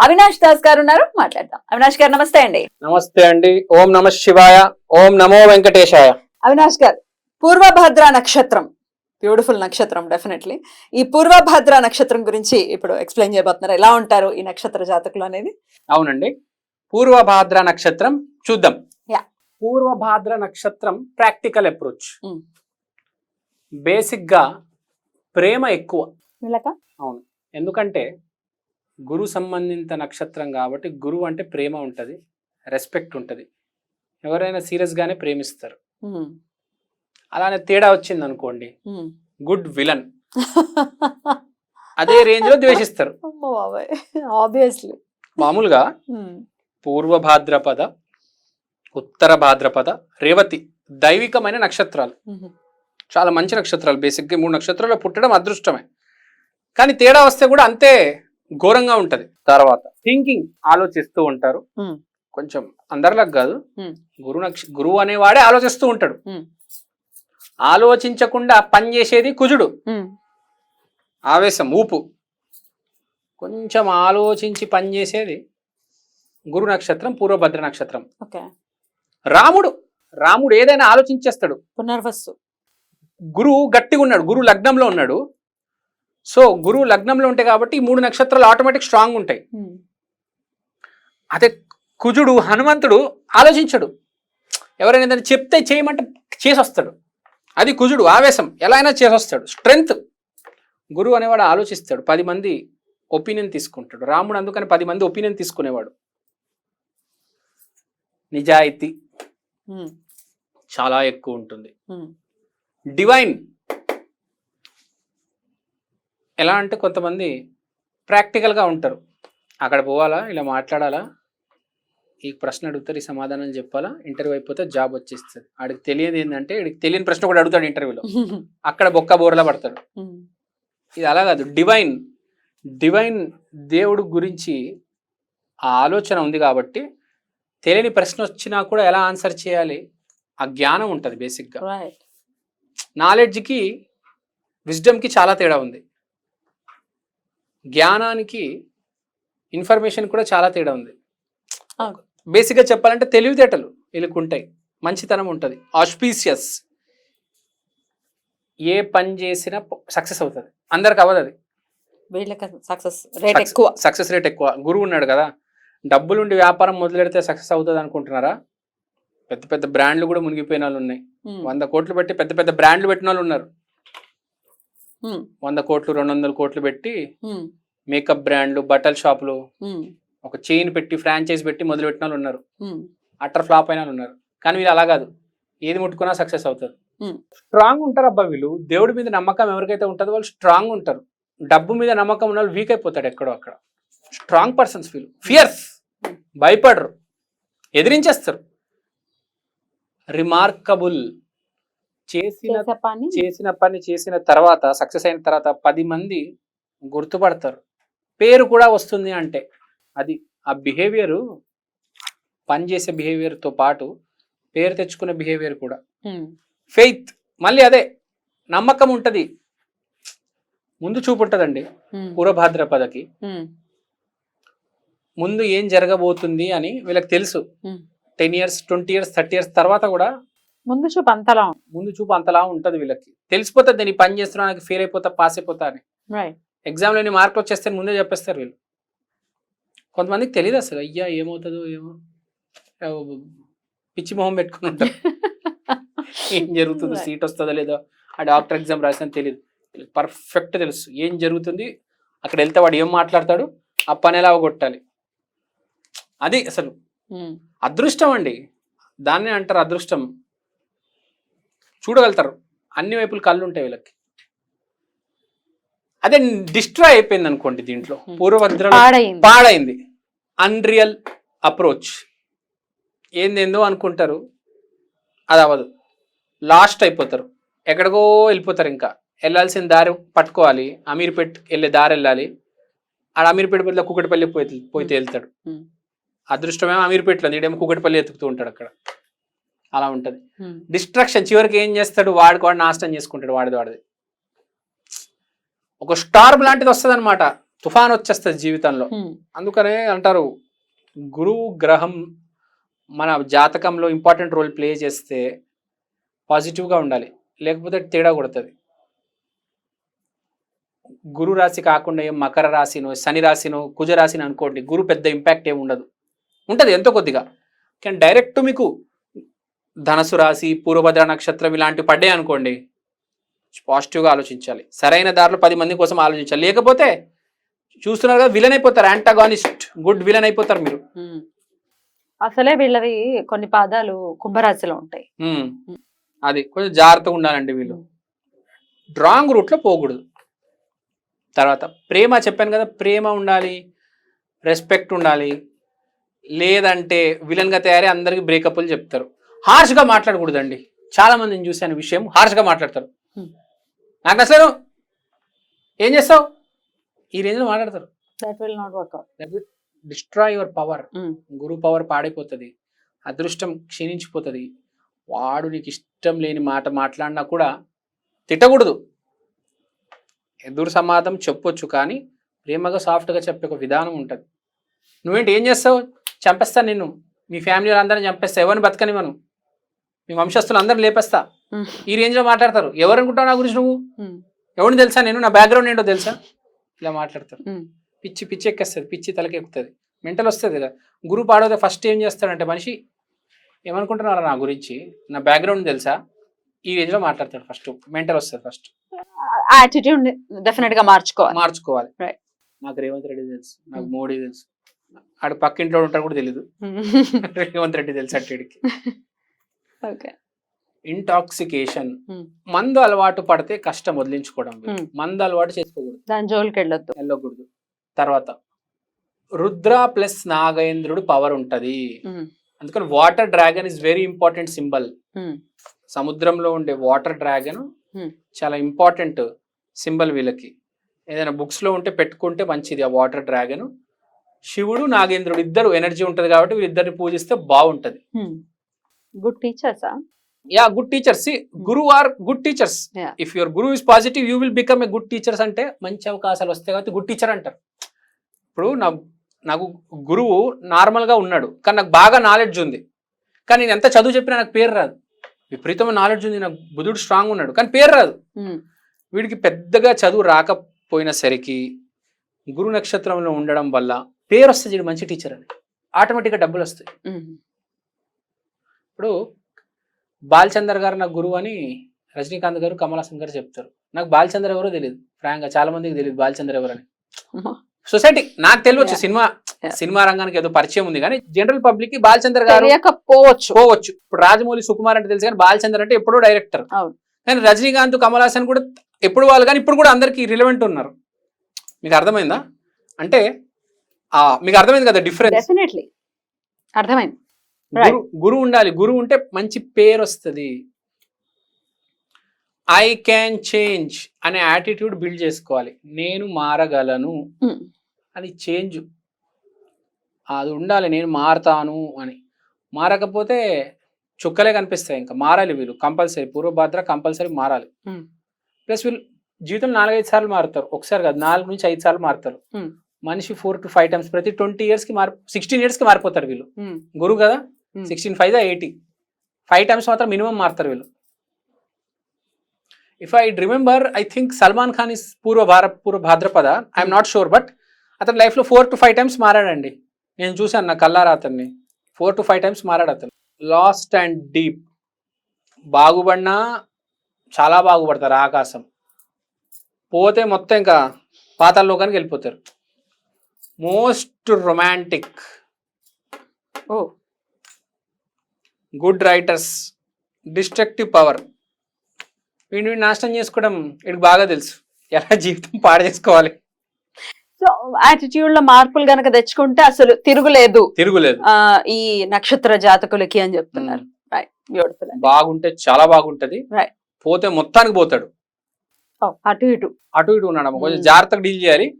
Avinash Das గారు ఉన్నారు. మాట్లాడదాం. అవినాష్ గారు నమస్తే అండి. నమస్తే అండి. ఓం నమ శివాయ. ఓం నమో వెంకటేశాయ. అవినాష్ గారు పూర్వభద్ర నక్షత్రం బ్యూటిఫుల్ నక్షత్రం డెఫినెట్లీ ఈ పూర్వభద్ర నక్షత్రం గురించి ఇప్పుడు ఎక్స్ప్లెయిన్ చేయబోతున్నారు. ఎలా ఉంటారు ఈ నక్షత్ర జాతకులు అనేది? అవునండి. పూర్వభాద్ర నక్షత్రం చూద్దాం. Yeah. పూర్వభాద్ర నక్షత్రం ప్రాక్టికల్ అప్రోచ్ Mm. బేసిక్గా ప్రేమ ఎక్కువ. వీళ్ళక? అవును. ఎందుకంటే గురు సంబంధిత నక్షత్రం కాబట్టి గురువు అంటే ప్రేమ ఉంటది రెస్పెక్ట్ ఉంటది. ఎవరైనా సీరియస్ గానే ప్రేమిస్తారు. అలానే తేడా వచ్చింది అనుకోండి గుడ్ విలన్ అదే రేంజ్లో ద్వేషిస్తారు. ఆబ్వియస్లీ మామూలుగా పూర్వ భాద్రపద ఉత్తర భాద్రపద రేవతి దైవికమైన నక్షత్రాలు. చాలా మంచి నక్షత్రాలు. బేసిక్గా మూడు నక్షత్రాల్లో పుట్టడం అదృష్టమే. కానీ తేడా వస్తే కూడా అంతే ఘోరంగా ఉంటది. తర్వాత? థింకింగ్ ఆలోచిస్తూ ఉంటారు. కొంచెం అందరిలాగా కాదు. గురు నక్ష గురువు అనేవాడే ఆలోచిస్తూ ఉంటాడు. ఆలోచించకుండా పని చేసేది కుజుడు. ఆవేశం ఊపు. కొంచెం ఆలోచించి పనిచేసేది గురు నక్షత్రం పూర్వభద్ర నక్షత్రం. ఓకే. రాముడు. రాముడు ఏదైనా ఆలోచించేస్తాడు. పునర్వస్తు గురువు గట్టిగా ఉన్నాడు. గురువు లగ్నంలో ఉన్నాడు. సో గురువు లగ్నంలో ఉంటాయి కాబట్టి ఈ మూడు నక్షత్రాలు ఆటోమేటిక్ స్ట్రాంగ్ ఉంటాయి. అదే కుజుడు హనుమంతుడు ఆలోచించడు. ఎవరైనా ఏదైనా చెప్తే చేయమంటే చేసి వస్తాడు అది కుజుడు ఆవేశం. ఎలా అయినా చేసి వస్తాడు స్ట్రెంగ్త్ గురువు అనేవాడు ఆలోచిస్తాడు. పది మంది ఒపీనియన్ తీసుకుంటాడు. రాముడు అందుకని పది మంది ఒపీనియన్ తీసుకునేవాడు. నిజాయితీ చాలా ఎక్కువ ఉంటుంది. డివైన్ ఎలా అంటే కొంతమంది ప్రాక్టికల్గా ఉంటారు. అక్కడ పోవాలా ఇలా మాట్లాడాలా? ఈ ప్రశ్న అడుగుతారు ఈ సమాధానం చెప్పాలా? ఇంటర్వ్యూ అయిపోతే జాబ్ వచ్చేస్తుంది. ఆడికి తెలియదు ఏంటంటే ఆడికి తెలియని ప్రశ్న కూడా అడుగుతాడు ఇంటర్వ్యూలో. అక్కడ బొక్క బోర్లా పడతాడు. ఇది అలా కాదు. డివైన్ డివైన్ దేవుడు గురించి ఆ ఆలోచన ఉంది కాబట్టి తెలియని ప్రశ్న వచ్చినా కూడా ఎలా ఆన్సర్ చేయాలి? ఆ జ్ఞానం ఉంటుంది బేసిక్గా. నాలెడ్జ్కి విజ్డమ్కి చాలా తేడా ఉంది. జ్ఞానానికి ఇన్ఫర్మేషన్ కూడా చాలా తేడా ఉంది. బేసిక్గా చెప్పాలంటే తెలివితేటలు వీళ్ళకి ఉంటాయి మంచితనం ఉంటుంది. ఆస్పీసియస్ ఏ పని చేసినా సక్సెస్ అవుతుంది. అందరికి అవ్వదు అది వీళ్ళకి సక్సెస్ రేట్ ఎక్కువ. సక్సెస్ రేట్ ఎక్కువ. గురువు ఉన్నాడు కదా. డబ్బులుండి వ్యాపారం మొదలెడితే సక్సెస్ అవుతుంది అనుకుంటున్నారా? పెద్ద పెద్ద బ్రాండ్లు కూడా మునిగిపోయిన వాళ్ళు ఉన్నాయి వంద కోట్లు పెట్టి పెద్ద పెద్ద బ్రాండ్లు పెట్టిన వాళ్ళు ఉన్నారు వంద కోట్లు రెండు వందల కోట్లు పెట్టి మేకప్ బ్రాండ్లు బట్టల షాపులు ఒక చైన్ పెట్టి ఫ్రాంచైజ్ పెట్టి మొదలు పెట్టిన వాళ్ళు ఉన్నారు. అట్టర్ ఫ్లాప్ అయిన వాళ్ళు ఉన్నారు. కానీ వీళ్ళు అలా కాదు. ఏది ముట్టుకున్నా సక్సెస్ అవుతారు. స్ట్రాంగ్ ఉంటారు అబ్బా వీళ్ళు. దేవుడి మీద నమ్మకం ఎవరికైతే ఉంటుందో వాళ్ళు స్ట్రాంగ్ ఉంటారు. డబ్బు మీద నమ్మకం ఉన్న వాళ్ళు వీక్ అయిపోతాడు ఎక్కడో అక్కడ. స్ట్రాంగ్ పర్సన్స్ వీళ్ళు. ఫియర్స్. భయపడరు. ఎదిరించేస్తారు. రిమార్కబుల్. చేసిన చేసే పని చేసిన పని చేసిన తర్వాత సక్సెస్ అయిన తర్వాత పది మంది గుర్తుపడతారు. పేరు కూడా వస్తుంది అంటే. అది ఆ బిహేవియర్ పని చేసే బిహేవియర్తో పాటు పేరు తెచ్చుకునే బిహేవియర్ కూడా. ఫెయిత్ మళ్ళీ అదే నమ్మకం ఉంటుంది. ముందు చూపు ఉంటుందండి పూర్వభాద్రపదకి ముందు ఏం జరగబోతుంది అని వీళ్ళకి తెలుసు. Ten years twenty years thirty years తర్వాత కూడా ముందు చూపు అంతలా ముందు చూపు అంతలా ఉంటుంది వీళ్ళకి. తెలిసిపోతుంది నేను పని చేస్తున్నా నాకు ఫెయిల్ అయిపోతా పాస్ అయిపోతా అని. రైట్ ఎగ్జామ్లో ఎన్ని మార్కులు వచ్చేస్తే ముందే చెప్పేస్తారు వీళ్ళు. కొంతమందికి తెలియదు అసలు అయ్యా ఏమవుతుందో ఏమో. పిచ్చి మొహం పెట్టుకుని ఉంటారు ఏం జరుగుతుందో. సీట్ వస్తుందో లేదో? ఆ డాక్టర్ ఎగ్జామ్ రాసిన తెలియదు పర్ఫెక్ట్ తెలుసు. ఏం జరుగుతుంది? అక్కడ వెళ్తే వాడు ఏం మాట్లాడతాడు? ఆ పని ఎలా కొట్టాలి అది అసలు ఉమ్, అదృష్టం అండి. దాన్నే అంటారు అదృష్టం. చూడగలుగుతారు. అన్ని వైపులు కళ్ళు ఉంటాయి వీళ్ళకి. అదే డిస్ట్రాయ్ అయిపోయింది అనుకోండి దీంట్లో. పూర్వభద్ర పాడైంది. అన్రియల్ అప్రోచ్ ఏందేందో అనుకుంటారు. అది అవ్వదు. లాస్ట్ అయిపోతారు. ఎక్కడికో వెళ్ళిపోతారు ఇంకా. వెళ్ళాల్సిన దారి పట్టుకోవాలి. అమీర్పేట్ వెళ్ళే దారి వెళ్ళాలి. ఆడ అమీర్పేట బదులు కుకటిపల్లి పోయి పోయితే వెళ్తాడు. అదృష్టమేమో అమీర్పేటలో ఈడేమో కుకటిపల్లి ఎత్తుకుతూ ఉంటాడు అక్కడ. అలా ఉంటది. డిస్ట్రాక్షన్ చివరికి ఏం చేస్తాడు? వాడికి వాడు నాశనం చేసుకుంటాడు వాడిది వాడిది. ఒక స్టార్మ్ లాంటిది వస్తుంది అనమాట తుఫాన్ వచ్చేస్తుంది జీవితంలో. అందుకనే అంటారు గురువు గ్రహం మన జాతకంలో ఇంపార్టెంట్ రోల్ ప్లే చేస్తే పాజిటివ్గా ఉండాలి. లేకపోతే తేడా కొడుతుంది. గురు రాశి కాకుండా ఏం మకర రాశినో శని రాశినో కుజ రాశిని అనుకోండి గురు పెద్ద ఇంపాక్ట్ ఏమి ఉండదు. ఉంటుంది ఎంతో కొద్దిగా. కానీ డైరెక్ట్ మీకు ధనసు రాశి పూర్వభద్ర నక్షత్రం ఇలాంటివి పడ్డాయి అనుకోండి పాజిటివ్గా ఆలోచించాలి. సరైన దారిలో పది మంది కోసం ఆలోచించాలి. లేకపోతే చూస్తున్నారు కదా విలన్ అయిపోతారు యాంటాగానిస్ట్ గుడ్ విలన్ అయిపోతారు మీరు. అసలే వీళ్ళవి కొన్ని పాదాలు కుంభరాశిలో ఉంటాయి. అది కొంచెం జాగ్రత్తగా ఉండాలండి వీళ్ళు. రాంగ్ రూట్లో పోకూడదు. తర్వాత ప్రేమ చెప్పాను కదా ప్రేమ ఉండాలి రెస్పెక్ట్ ఉండాలి. లేదంటే విలన్గా తయారై అందరికి బ్రేకప్లు చెప్తారు. హార్ష్గా మాట్లాడకూడదండి. చాలా మందిని చూశాను ఈ విషయం హార్ష్గా మాట్లాడతారు. నాకు అసలు ఏం చేస్తావు? ఈ రేంజ్లో మాట్లాడతారు. That will not work out destroy your power Guru power పాడైపోతుంది. అదృష్టం క్షీణించిపోతుంది. వాడు నీకు ఇష్టం లేని మాట మాట్లాడినా కూడా తిట్టకూడదు. ఎదురు సమాధం చెప్పొచ్చు కానీ ప్రేమగా సాఫ్ట్గా చెప్పే ఒక విధానం ఉంటుంది. నువ్వేంటి? ఏం చేస్తావు? చంపేస్తా నిన్ను. మీ ఫ్యామిలీ వాళ్ళందరినీ చంపేస్తా. ఎవరిని బతకనివ్వను? మీ వంశస్థులు అందరిని లేపేస్తా. ఈ రేంజ్లో మాట్లాడతారు. ఎవరు అనుకుంటావు నా గురించి నువ్వు? ఎవరిని తెలుసా నేను? నా బ్యాక్గ్రౌండ్ ఏంటో తెలుసా? ఇలా మాట్లాడతారు. పిచ్చి పిచ్చి ఎక్కేస్తుంది పిచ్చి తలకెక్కుతుంది. మెంటల్ వస్తుంది కదా. గురువు పాడోదే ఫస్ట్ ఏం చేస్తాడంటే మనిషి ఏమనుకుంటున్నారా నా గురించి? నా బ్యాక్గ్రౌండ్ తెలుసా? ఈ రేంజ్లో మాట్లాడతాడు ఫస్ట్ మెంటల్ వస్తుంది ఫస్ట్ యాటిట్యూడ్ డెఫినెట్గా మార్చుకోవాలి. మార్చుకోవాలి. నాకు రేవంత్ రెడ్డి తెలుసు నాకు. మోడీ తెలుసు. ఆడు పక్కింట్లో ఉంటాడు కూడా తెలియదు రేవంత్ రెడ్డి తెలుసు అట్టడికి ఇంటాక్సికేషన్. మందు అలవాటు పడితే కష్టం వదిలించుకోవడం. మందు అలవాటు చేసుకోకూడదు. దాని జోలికి వెళ్ళొద్దు. వెళ్ళకూడదు. తర్వాత రుద్ర ప్లస్ నాగేంద్రుడు పవర్ ఉంటది. అందుకని water dragon is very important symbol సముద్రంలో ఉండే వాటర్ డ్రాగన్. చాలా ఇంపార్టెంట్ సింబల్ వీళ్ళకి. ఏదైనా బుక్స్లో ఉంటే పెట్టుకుంటే మంచిది ఆ వాటర్ డ్రాగన్ శివుడు నాగేంద్రుడు ఇద్దరు ఎనర్జీ ఉంటది కాబట్టి వీళ్ళిద్దరిని పూజిస్తే బాగుంటది. Good టీచర్సా yeah good teachers guru are good teachers. If your guru is positive you will become a good teachers అంటే మంచి అవకాశాలు వస్తాయి కాబట్టి గుడ్ టీచర్ అంటారు ఇప్పుడు నా నాకు గురువు నార్మల్గా ఉన్నాడు కానీ నాకు బాగా నాలెడ్జ్ ఉంది కానీ నేను ఎంత చదువు చెప్పినా నాకు పేరు రాదు విపరీతమైన నాలెడ్జ్ ఉంది నాకు బుధుడు స్ట్రాంగ్ ఉన్నాడు కానీ పేరు రాదు వీడికి పెద్దగా చదువు రాకపోయిన సరికి గురు నక్షత్రంలో ఉండడం వల్ల పేరు వస్తుంది మంచి టీచర్ అని ఆటోమేటిక్గా డబ్బులు వస్తాయి ఇప్పుడు బాలచందర్ గారు నాకు గురువు అని రజనీకాంత్ గారు కమల్ హాసన్ గారు చెప్తారు నాకు బాలచందర్ ఎవరో తెలియదు ఫ్రాంక్గా చాలా మందికి తెలియదు బాలచందర్ ఎవరని. సొసైటీ నాకు తెలియచ్చు. సినిమా. సినిమా రంగానికి ఏదో పరిచయం ఉంది కానీ జనరల్ పబ్లిక్కి బాలచందర్ గారు తెలియకపోవచ్చు పోవచ్చు ఇప్పుడు రాజమౌళి సుకుమార్ అంటే తెలుసు కానీ బాలచందర్ అంటే ఎప్పుడో డైరెక్టర్. కానీ రజనీకాంత్ కమల్ హాసన్ కూడా ఎప్పుడు వాళ్ళు కానీ ఇప్పుడు కూడా అందరికి రిలవెంట్ ఉన్నారు మీకు అర్థమైందా అంటే ఆ మీకు అర్థమైంది కదా డిఫరెన్స్ డెఫినెట్లీ అర్థమైంది. గురు గురువు ఉండాలి. గురువు ఉంటే మంచి పేరు వస్తుంది ఐ క్యాన్ చేంజ్ అనే యాటిట్యూడ్ బిల్డ్ చేసుకోవాలి. నేను మారగలను. ఉమ్, అది చేంజ్ అది ఉండాలి. నేను మారతాను అని. మారకపోతే చుక్కలే కనిపిస్తాయి ఇంకా. మారాలి వీళ్ళు. కంపల్సరీ. పూర్వభద్ర కంపల్సరీ మారాలి. Hmm. ప్లస్ వీళ్ళు జీవితం నాలుగైదు సార్లు మారుతారు. ఒకసారి కాదు నాలుగు నుంచి ఐదు సార్లు మారుతారు. Hmm. మనిషి ఫోర్ టు ఫైవ్ టైమ్స్ ప్రతి ట్వంటీ ఇయర్స్కి మారి సిక్స్టీన్ ఇయర్స్కి మారిపోతారు వీళ్ళు. గురువు కదా? Hmm. Sixteen five eighty five times మాత్రం మినిమం మారుతారు వీళ్ళు. If I remember I think Salman Khan is Purva భార Purva Bhadrapada. I'm not sure but అతని లైఫ్లో ఫోర్ టు ఫైవ్ టైమ్స్ మారాడండి. నేను చూశాను నా కల్లారా అతన్ని. ఫోర్ టు ఫైవ్ టైమ్స్ మారాడు అతను. లాస్ట్ అండ్ డీప్ బాగుపడినా చాలా బాగుపడతారు ఆకాశం. పోతే మొత్తం ఇంకా పాతాల్లోకానికి వెళ్ళిపోతారు. Most romantic oh. Good writers destructive power. వీడిని నాశనం చేసుకోవడం వీడికి బాగా తెలుసు. ఎలా జీవితం పాడు చేసుకోవాలి? సో యాటిట్యూడ్లో మార్పులు గనక తెచ్చుకుంటే అసలు తిరుగులేదు. తిరుగులేదు. ఆ ఈ నక్షత్ర జాతకులకి అని చెప్తున్నారు. బాగుంటే చాలా బాగుంటది. పోతే మొత్తానికి పోతాడు. అటు ఇటు. అటు ఇటు ఉన్నాడు కొంచెం. జాగ్రత్తగా డీల్ చేయాలి.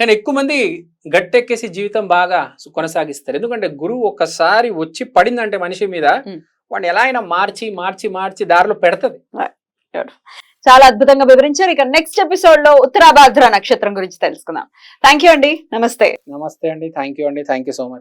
కానీ ఎక్కువ మంది గట్టెక్కేసి జీవితం బాగా కొనసాగిస్తారు. ఎందుకంటే గురువు ఒక్కసారి వచ్చి పడిందంటే మనిషి మీద. వాడిని ఎలా అయినా మార్చి మార్చి మార్చి దారిలో పెడతది. చాలా అద్భుతంగా వివరించారు. ఇక నెక్స్ట్ ఎపిసోడ్లో ఉత్తరాభాద్ర నక్షత్రం గురించి తెలుసుకుందాం. థ్యాంక్ అండి. నమస్తే. నమస్తే అండి. థ్యాంక్ అండి. Thank so much